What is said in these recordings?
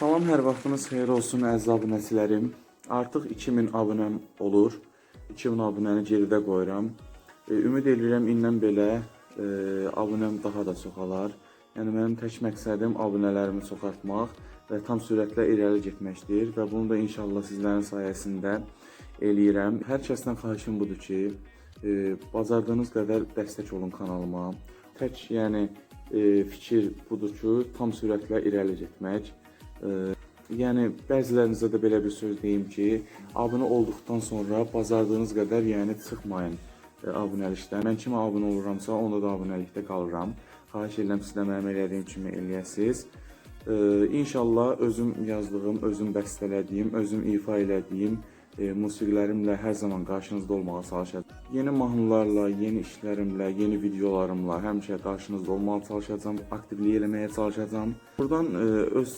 Salam, hər vaxtınız xeyir olsun əziz abunəçilərim. Artıq 2000 abunəm olur. 2000 abunəni geridə qoyuram. E, ümid edirəm indən belə e, abunəm daha da çoxalar. Yəni mənim tək məqsədim abunələrimi çoxaltmaq və tam sürətlə irəli getməkdir və bunu da inşallah sizlərin sayəsində eləyirəm. Hər kəsdən xahişim budur ki, e, bacardığınız qədər dəstək olun kanalıma. Tək yəni e, fikir budur ki, tam sürətlə irəli getmək. E, yəni bəzilərinizə də belə bir söz deyim ki, abunə olduqdan sonra bacardığınız qədər yəni çıxmayın e, abunəlikdən. Mən kimə abunə oluramsa, onda da abunəlikdə qalıram. Xahiş edirəm siz də mənim elədiyim kimi eləyəsiniz. E, İnşallah özüm yazdığım, özüm bəstələdiyim, özüm ifa elədiyim e, musiqilərimlə hər zaman qarşınızda olmağa çalışacağam. Yeni mahnılarla, yeni işlərimlə, yeni videolarımla həmişə qarşınızda olmağa çalışacağam, aktivlik eləməyə çalışacağam. Buradan e, öz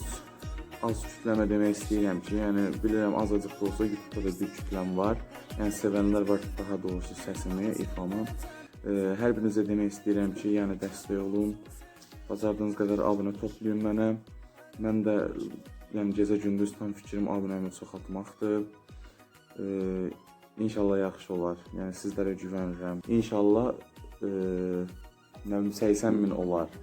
az kütləmə demək istəyirəm ki, yəni bilirəm azacıq da olsa YouTube-da da bir kütləm var. Yəni sevənlər var daha doğrusu səsimi, ifamı. E, hər birinizə demək istəyirəm ki, yəni dəstək olun. Bacardığınız qədər abunə toplayın mənə. Mən də yəni gecə gündüz tam fikrim abunəmi çoxaltmaqdır. E, inşallah yaxşı olar. Yəni sizlərə güvənirəm. İnşallah e, nə bilim 80 min olar.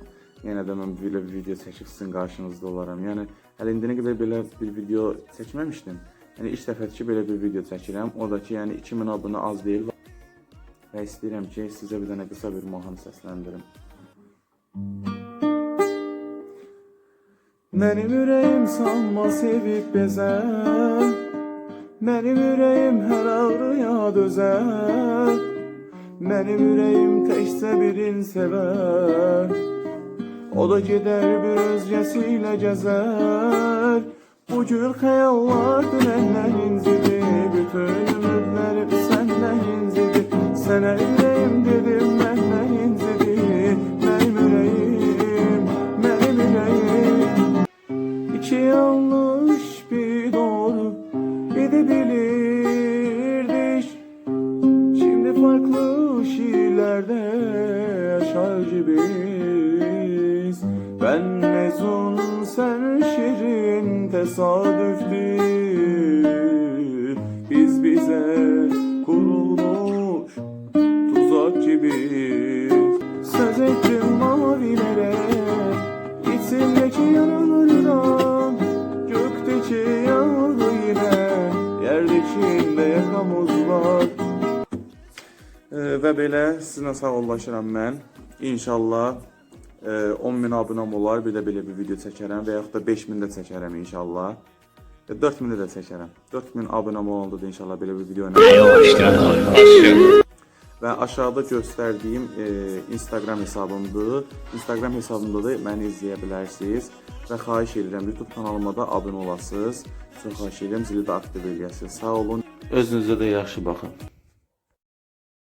Mən belə bir video çəkib sizin qarşınızda olaram. Yəni hələ indiyənə qədər belə bir video çəkməmişdim. Yəni ilk dəfədir ki, belə bir video çəkirəm. O da ki, yəni 2000 abunə az deyil. Və istəyirəm ki, sizə bir dənə qısa bir mahnı səsləndirim. Mənim ürəyim sanma sevib bezər Mənim ürəyim hər ağrıya dözər Mənim ürəyim təkcə birin sevər O da gedər bir özgəsi ilə gəzər Bu gül xəyallar dünənlər incidir Bütün ümidlərim səndən incidir Sənə ürəyim dedim məndən incidir Mənim ürəyim, mənim ürəyim İki yanlış bir doğru edebilirdik Şimdi farklı şiirlerde yaşar gibiyiz Ben mezun sen şirin tesadüftü Biz bize kurulmuş tuzak gibiyiz Söz ettim mavilere İçimdeki yaralardan Gökteki yağdı yine Yerdekinde yakamız var Və belə sizinlə sağollaşıram mən. İnşallah e, 10 min abunəm olar, bir də belə bir video çəkərəm və yaxud da 5000 də çəkərəm inşallah. E, 4000 də çəkərəm. 4000 abunəm olanda da inşallah belə bir video ilə və aşağıda göstərdiyim e, Instagram hesabımdır. Instagram hesabımda da məni izləyə bilərsiniz və xahiş edirəm YouTube kanalıma da abunə olasınız. Çox xahiş edirəm zili də aktiv eləyəsiniz. Sağ olun. Özünüzə də yaxşı baxın.